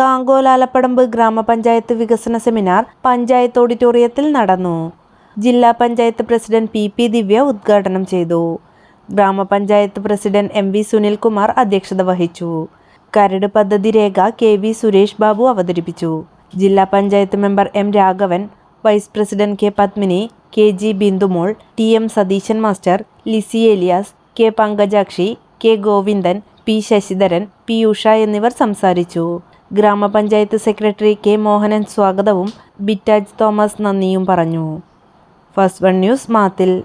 കാങ്കോലാലപ്പടമ്പ് ഗ്രാമപഞ്ചായത്ത് വികസന സെമിനാർ പഞ്ചായത്ത് ഓഡിറ്റോറിയത്തിൽ നടന്നു. ജില്ലാ panchayat president P P Divya ഉദ്ഘാടനം ചെയ്തു. ഗ്രാമപഞ്ചായത്ത് പ്രസിഡന്റ് എം വി സുനിൽകുമാർ അധ്യക്ഷത വഹിച്ചു. കരട് പദ്ധതി രേഖ കെ വി സുരേഷ് ബാബു അവതരിപ്പിച്ചു. ജില്ലാ panchayat member M Raghavan vice president K Padmini K G Bindumol T M Satheesan master Lissy Elias K Pankajakshi K Govindan P Sasidharan P Usha എന്നിവർ സംസാരിച്ചു. ഗ്രാമപഞ്ചായത്ത് സെക്രട്ടറി കെ മോഹനൻ സ്വാഗതവും ബിറ്റാജ് തോമസ് നന്ദിയും പറഞ്ഞു. First one news മാത്തിൽ.